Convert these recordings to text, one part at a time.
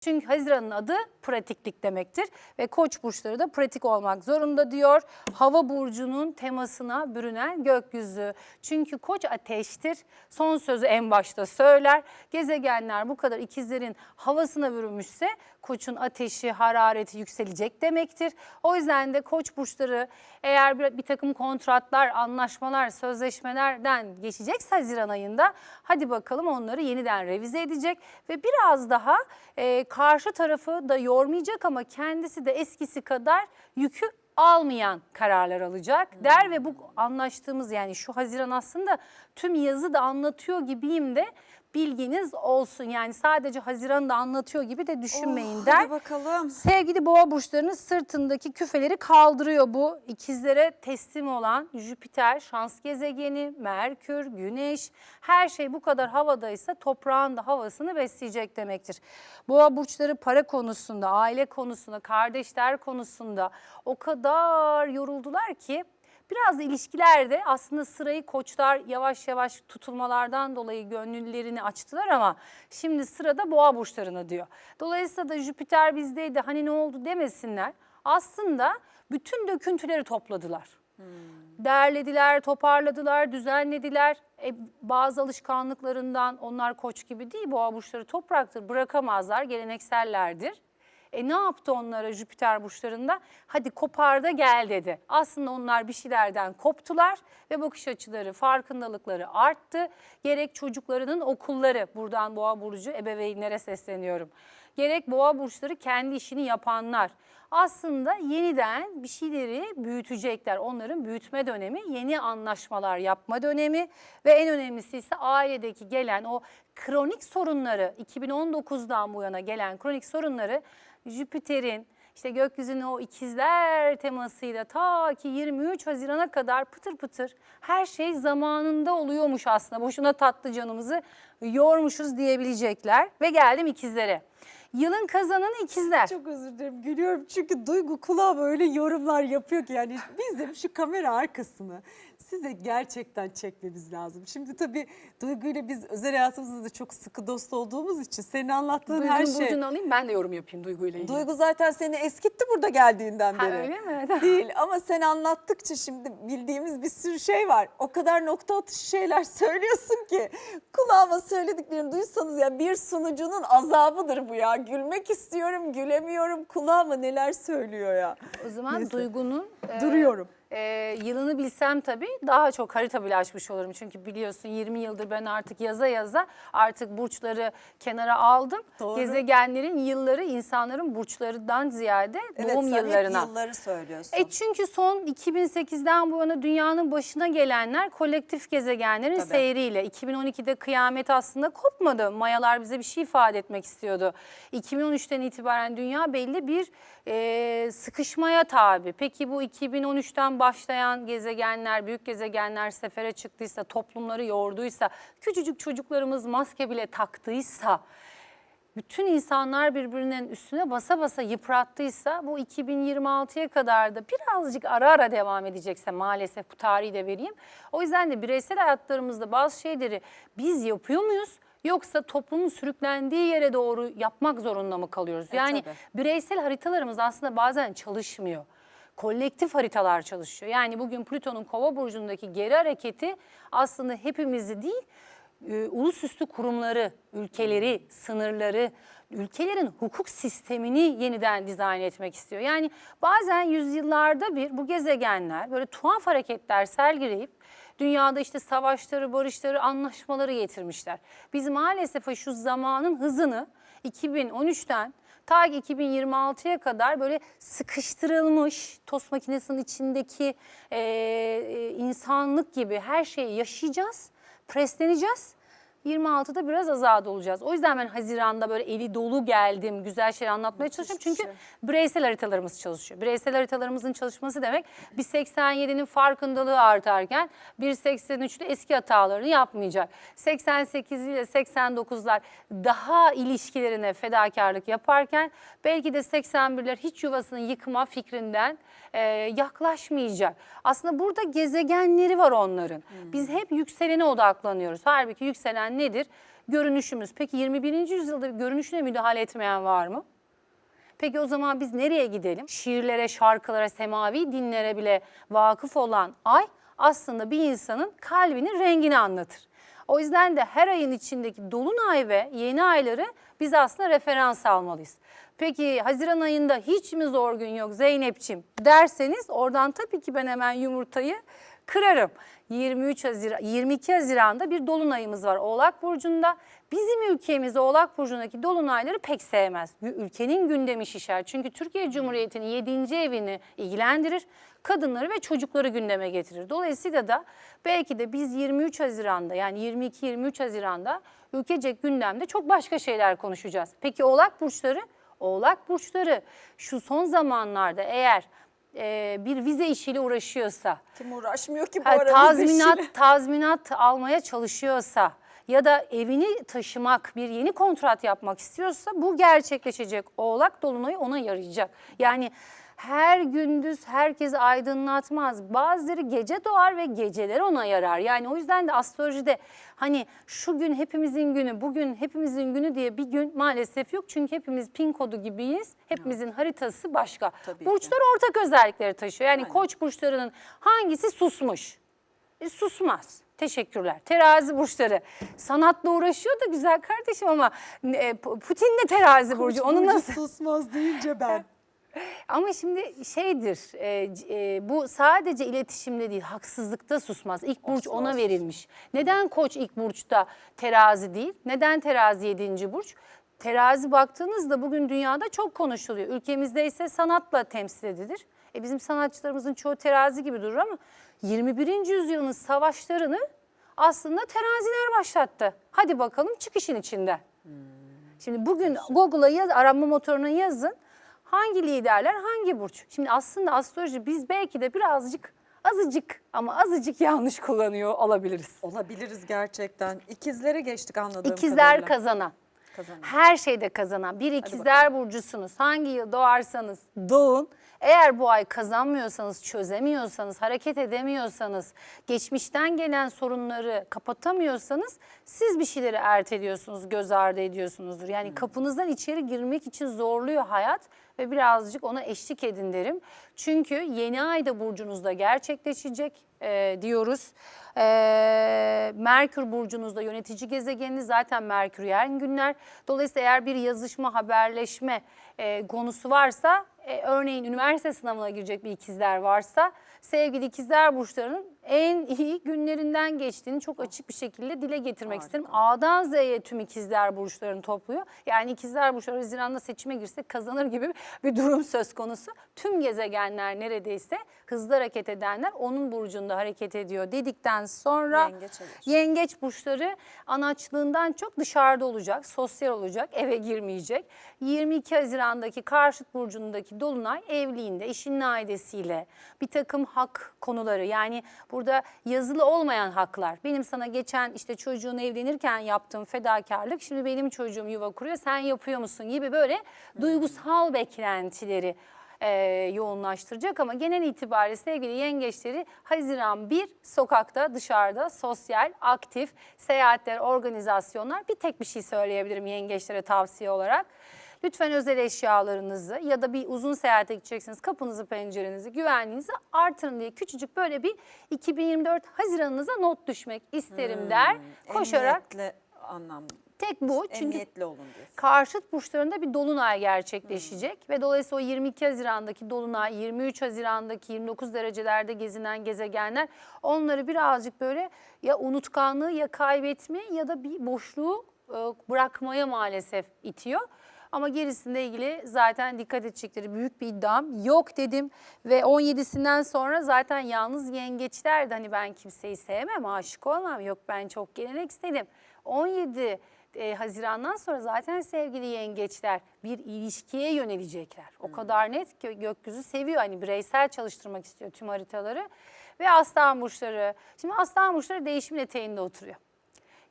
Çünkü Haziran'ın adı pratiklik demektir ve koç burçları da pratik olmak zorunda diyor. Hava burcunun temasına bürünen gökyüzü. Çünkü koç ateştir. Son sözü en başta söyler. Gezegenler bu kadar ikizlerin havasına bürünmüşse koçun ateşi, harareti yükselecek demektir. O yüzden de koç burçları eğer bir, bir takım kontratlar, anlaşmalar, sözleşmelerden geçecekse Haziran ayında hadi bakalım onları yeniden revize edecek ve biraz daha e, karşı tarafı da yormayacak ama kendisi de eskisi kadar yükü almayan kararlar alacak. Der ve bu anlaştığımız yani şu Haziran aslında tüm yazı da anlatıyor gibiyim de bilginiz olsun. Yani sadece Haziran'ı da anlatıyor gibi de düşünmeyin Oh, der. Hadi bakalım. Sevgili boğa burçlarının sırtındaki küfeleri kaldırıyor bu. İkizlere teslim olan Jüpiter, şans gezegeni, Merkür, Güneş her şey bu kadar havadaysa toprağın da havasını besleyecek demektir. Boğa burçları para konusunda, aile konusunda, kardeşler konusunda o kadar yoruldular ki Biraz da ilişkilerde aslında sırayı koçlar yavaş yavaş tutulmalardan dolayı gönüllerini açtılar ama şimdi sırada boğa burçlarına diyor. Dolayısıyla da Jüpiter bizdeydi hani ne oldu demesinler. Aslında bütün döküntüleri topladılar. Derlediler, toparladılar, düzenlediler. E, bazı alışkanlıklarından onlar koç gibi değil boğa burçları topraktır bırakamazlar geleneksellerdir. E ne yaptı onlara Jüpiter burçlarında? Hadi kopar da gel dedi. Aslında onlar bir şeylerden koptular ve bakış açıları, farkındalıkları arttı. Gerek çocuklarının okulları, buradan boğa burcu ebeveynlere sesleniyorum. Gerek boğa burçları kendi işini yapanlar. Aslında yeniden bir şeyleri büyütecekler. Onların büyütme dönemi, yeni anlaşmalar yapma dönemi ve en önemlisi ise ailedeki gelen o kronik sorunları 2019'dan bu yana gelen kronik sorunları Jüpiter'in işte gökyüzünün o ikizler temasıyla ta ki 23 Haziran'a kadar pıtır pıtır her şey zamanında oluyormuş aslında. Boşuna tatlı canımızı yormuşuz diyebilecekler. Ve geldim ikizlere. Yılın kazananı ikizler. Çok özür dilerim gülüyorum çünkü Duygu kulağıma öyle yorumlar yapıyor ki yani bizim şu kamera arkasını size gerçekten çekmemiz lazım. Şimdi tabii Duygu ile biz özel hayatımızda da çok sıkı dost olduğumuz için senin anlattığın her Duygu'nun şey. burcunu alayım ben de yorum yapayım Duygu ile ilgili. Duygu zaten seni eskitti burada geldiğinden Ha, beri. öyle mi? Değil ama sen anlattıkça şimdi bildiğimiz bir sürü şey var. O kadar nokta atışı şeyler söylüyorsun ki kulağıma söylediklerini duysanız ya bir sunucunun azabıdır bu ya. Gülmek istiyorum, gülemiyorum. Kulağıma neler söylüyor ya. O zaman Neyse. Duygu'nun e, Duruyorum. E, yılını bilsem tabii daha çok harita bile açmış olurum. Çünkü biliyorsun 20 yıldır ben artık yaza yaza artık burçları kenara aldım. Doğru. Gezegenlerin yılları insanların burçlarından ziyade doğum sen hep yıllarına. yılları söylüyorsun. E çünkü son 2008'den bu yana dünyanın başına gelenler kolektif gezegenlerin Tabii. seyriyle. 2012'de kıyamet aslında kopmadı. Mayalar bize bir şey ifade etmek istiyordu. 2013'ten itibaren dünya belli bir e, sıkışmaya tabi. Peki bu 2013'ten başlayan gezegenler, büyük gezegenler sefere çıktıysa, toplumları yorduysa, küçücük çocuklarımız maske bile taktıysa bütün insanlar birbirinin üstüne basa basa yıprattıysa bu 2026'ya kadar da birazcık ara ara devam edecekse maalesef bu tarihi de vereyim. O yüzden de bireysel hayatlarımızda bazı şeyleri biz yapıyor muyuz? Yoksa toplumun sürüklendiği yere doğru yapmak zorunda mı kalıyoruz? E, yani tabii. bireysel haritalarımız aslında bazen çalışmıyor. Kolektif haritalar çalışıyor. Yani bugün Plüton'un kova burcundaki geri hareketi aslında hepimizi değil, e, ulusüstü kurumları, ülkeleri, sınırları, ülkelerin hukuk sistemini yeniden dizayn etmek istiyor. Yani bazen yüzyıllarda bir bu gezegenler böyle tuhaf hareketler sergileyip dünyada işte savaşları, barışları, anlaşmaları getirmişler. Biz maalesef şu zamanın hızını 2013'ten ta ki 2026'ya kadar böyle sıkıştırılmış tost makinesinin içindeki e, insanlık gibi her şeyi yaşayacağız, presleneceğiz. 26'da biraz azad olacağız. O yüzden ben Haziran'da böyle eli dolu geldim, güzel şeyler anlatmaya çalışıyorum. Çünkü şey. bireysel haritalarımız çalışıyor. Bireysel haritalarımızın çalışması demek bir 87'nin farkındalığı artarken bir 83'lü eski hatalarını yapmayacak. 88 ile 89'lar daha ilişkilerine fedakarlık yaparken belki de 81'ler hiç yuvasını yıkma fikrinden e, yaklaşmayacak. Aslında burada gezegenleri var onların. Biz hep yükselene odaklanıyoruz. Halbuki yükselen nedir? görünüşümüz. Peki 21. yüzyılda görünüşüne müdahale etmeyen var mı? Peki o zaman biz nereye gidelim? Şiirlere, şarkılara, semavi dinlere bile vakıf olan ay aslında bir insanın kalbinin rengini anlatır. O yüzden de her ayın içindeki dolunay ve yeni ayları biz aslında referans almalıyız. Peki Haziran ayında hiç mi zor gün yok Zeynep'ciğim derseniz oradan tabii ki ben hemen yumurtayı kırarım. 23 Haziran, 22 Haziran'da bir dolunayımız var Oğlak Burcu'nda. Bizim ülkemiz Oğlak Burcu'ndaki dolunayları pek sevmez. Ülkenin gündemi şişer. Çünkü Türkiye Cumhuriyeti'nin 7. evini ilgilendirir. Kadınları ve çocukları gündeme getirir. Dolayısıyla da belki de biz 23 Haziran'da yani 22-23 Haziran'da ülkecek gündemde çok başka şeyler konuşacağız. Peki Oğlak Burçları? Oğlak Burçları şu son zamanlarda eğer e, bir vize işiyle uğraşıyorsa, Kim uğraşmıyor ki bu Ha, ara bize tazminat tazminat almaya çalışıyorsa ya da evini taşımak, bir yeni kontrat yapmak istiyorsa bu gerçekleşecek. Oğlak dolunayı ona yarayacak. Yani her gündüz herkesi aydınlatmaz. Bazıları gece doğar ve geceler ona yarar. Yani o yüzden de astrolojide hani şu gün hepimizin günü, bugün hepimizin günü diye bir gün maalesef yok. Çünkü hepimiz pin kodu gibiyiz. Hepimizin haritası başka. Tabii ki. Burçlar ortak özellikleri taşıyor. Yani koç burçlarının hangisi susmuş? E, susmaz. Teşekkürler. Terazi burçları. Sanatla uğraşıyor da güzel kardeşim ama e, Putin de terazi burcu. Onu nasıl? susmaz deyince ben. Ama şimdi şeydir, e, e, bu sadece iletişimde değil, haksızlıkta susmaz. İlk burç Asla ona verilmiş. Neden koç ilk burçta terazi değil? Neden terazi yedinci burç? Terazi baktığınızda bugün dünyada çok konuşuluyor. Ülkemizde ise sanatla temsil edilir. E bizim sanatçılarımızın çoğu terazi gibi durur ama 21. yüzyılın savaşlarını aslında teraziler başlattı. Hadi bakalım çık işin içinden. Şimdi bugün Google'a yaz, arama motoruna yazın. Hangi liderler hangi burç? Şimdi aslında astroloji biz belki de birazcık azıcık ama azıcık yanlış kullanıyor olabiliriz. Olabiliriz gerçekten. İkizlere geçtik anladığım İkizler kadarıyla. kazanan. Kazanan. Her şeyde kazanan. Bir ikizler burcusunuz. Hangi yıl doğarsanız doğun. Eğer bu ay kazanmıyorsanız, çözemiyorsanız, hareket edemiyorsanız, geçmişten gelen sorunları kapatamıyorsanız siz bir şeyleri erteliyorsunuz, göz ardı ediyorsunuzdur. Yani kapınızdan içeri girmek için zorluyor hayat ve birazcık ona eşlik edin derim. Çünkü yeni ayda burcunuzda gerçekleşecek e, diyoruz. E, Merkür burcunuzda yönetici gezegeniniz zaten Merküryen günler. Dolayısıyla eğer bir yazışma, haberleşme e, konusu varsa, e, örneğin üniversite sınavına girecek bir ikizler varsa, sevgili ikizler burçlarının en iyi günlerinden geçtiğini çok açık bir şekilde dile getirmek isterim. A'dan Z'ye tüm ikizler burçlarını topluyor. Yani ikizler burçları Haziran'da seçime girse kazanır gibi bir durum söz konusu. Tüm gezegenler neredeyse hızlı hareket edenler onun burcunda hareket ediyor dedikten sonra Yengeç yengeç burçları anaçlığından çok dışarıda olacak, sosyal olacak, eve girmeyecek. 22 Haziran'daki karşıt burcundaki dolunay evliliğinde, eşinin ailesiyle bir takım hak konuları yani burada yazılı olmayan haklar. Benim sana geçen işte çocuğun evlenirken yaptığım fedakarlık şimdi benim çocuğum yuva kuruyor sen yapıyor musun gibi böyle duygusal beklentileri e, yoğunlaştıracak ama genel itibariyle sevgili yengeçleri Haziran 1 sokakta dışarıda sosyal aktif seyahatler organizasyonlar bir tek bir şey söyleyebilirim yengeçlere tavsiye olarak. Lütfen özel eşyalarınızı ya da bir uzun seyahate gideceksiniz kapınızı pencerenizi güvenliğinizi artırın diye küçücük böyle bir 2024 Haziran'ınıza not düşmek isterim der. Koşarak Emniyetli anlam. tek bu çünkü olun diyorsun. karşıt burçlarında bir dolunay gerçekleşecek ve dolayısıyla o 22 Haziran'daki dolunay, 23 Haziran'daki 29 derecelerde gezinen gezegenler onları birazcık böyle ya unutkanlığı ya kaybetme ya da bir boşluğu e, bırakmaya maalesef itiyor. Ama gerisinde ilgili zaten dikkat edecekleri büyük bir iddiam yok dedim. Ve 17'sinden sonra zaten yalnız yengeçler de hani ben kimseyi sevmem, aşık olmam. Yok ben çok gelenek istedim. 17 e, Haziran'dan sonra zaten sevgili yengeçler bir ilişkiye yönelecekler. O kadar net ki gökyüzü seviyor. Hani bireysel çalıştırmak istiyor tüm haritaları. Ve aslan burçları. Şimdi aslan burçları değişimin eteğinde oturuyor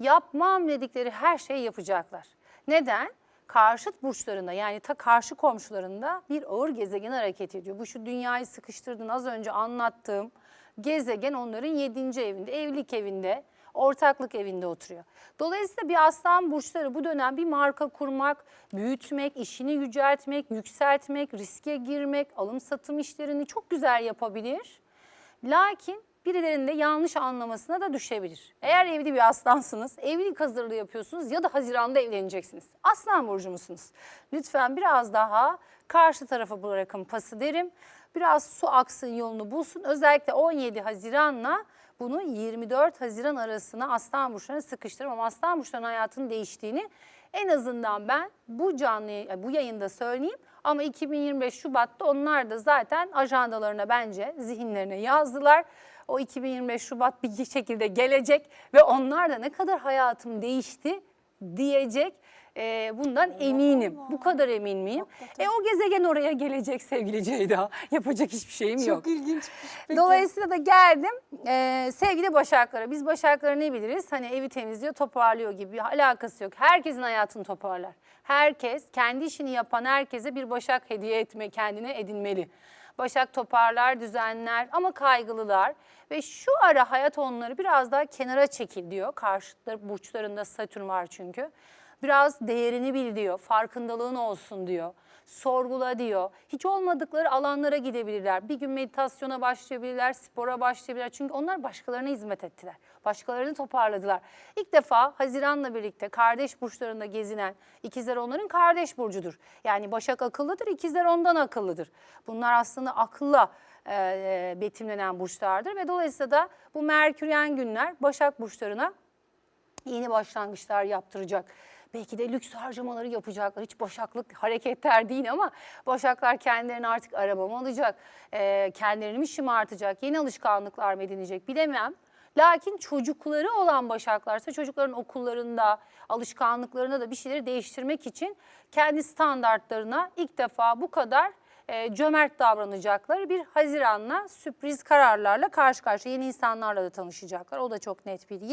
yapmam dedikleri her şeyi yapacaklar. Neden? Karşıt burçlarında yani ta karşı komşularında bir ağır gezegen hareket ediyor. Bu şu dünyayı sıkıştırdığın az önce anlattığım gezegen onların yedinci evinde, evlilik evinde. ortaklık evinde oturuyor. Dolayısıyla bir aslan burçları bu dönem bir marka kurmak, büyütmek, işini yüceltmek, yükseltmek, riske girmek, alım satım işlerini çok güzel yapabilir. Lakin birilerinin de yanlış anlamasına da düşebilir. Eğer evli bir aslansınız, evlilik hazırlığı yapıyorsunuz ya da Haziran'da evleneceksiniz. Aslan burcu musunuz? Lütfen biraz daha karşı tarafa bırakın pası derim. Biraz su aksın yolunu bulsun. Özellikle 17 Haziran'la bunu 24 Haziran arasına aslan burçlarına sıkıştırırım. Ama aslan burçlarının hayatının değiştiğini en azından ben bu canlı bu yayında söyleyeyim. Ama 2025 Şubat'ta onlar da zaten ajandalarına bence zihinlerine yazdılar. O 2025 Şubat bir şekilde gelecek ve onlar da ne kadar hayatım değişti diyecek. Ee, bundan eminim. Bu kadar emin miyim? E o gezegen oraya gelecek sevgili Ceyda. Yapacak hiçbir şeyim yok. Çok ilginç. Peki. Dolayısıyla da geldim Ee, sevgili Başaklara. Biz Başaklara ne biliriz? Hani evi temizliyor, toparlıyor gibi alakası yok. Herkesin hayatını toparlar. Herkes, kendi işini yapan herkese bir Başak hediye etme, kendine edinmeli. Başak toparlar, düzenler ama kaygılılar. Ve şu ara hayat onları biraz daha kenara çekil diyor. Karşıtları burçlarında Satürn var çünkü. Biraz değerini bil diyor, farkındalığın olsun diyor sorgula diyor. Hiç olmadıkları alanlara gidebilirler. Bir gün meditasyona başlayabilirler, spora başlayabilirler. Çünkü onlar başkalarına hizmet ettiler. Başkalarını toparladılar. İlk defa Haziran'la birlikte kardeş burçlarında gezinen ikizler onların kardeş burcudur. Yani Başak akıllıdır, ikizler ondan akıllıdır. Bunlar aslında akılla e, betimlenen burçlardır ve dolayısıyla da bu Merküryen günler Başak burçlarına yeni başlangıçlar yaptıracak. Belki de lüks harcamaları yapacaklar. Hiç başaklık hareketler değil ama başaklar kendilerini artık araba mı alacak, e, kendilerini mi şımartacak, yeni alışkanlıklar mı edinecek bilemem. Lakin çocukları olan başaklarsa çocukların okullarında, alışkanlıklarında da bir şeyleri değiştirmek için kendi standartlarına ilk defa bu kadar e, cömert davranacakları bir Haziran'la sürpriz kararlarla karşı karşıya yeni insanlarla da tanışacaklar. O da çok net bilgi.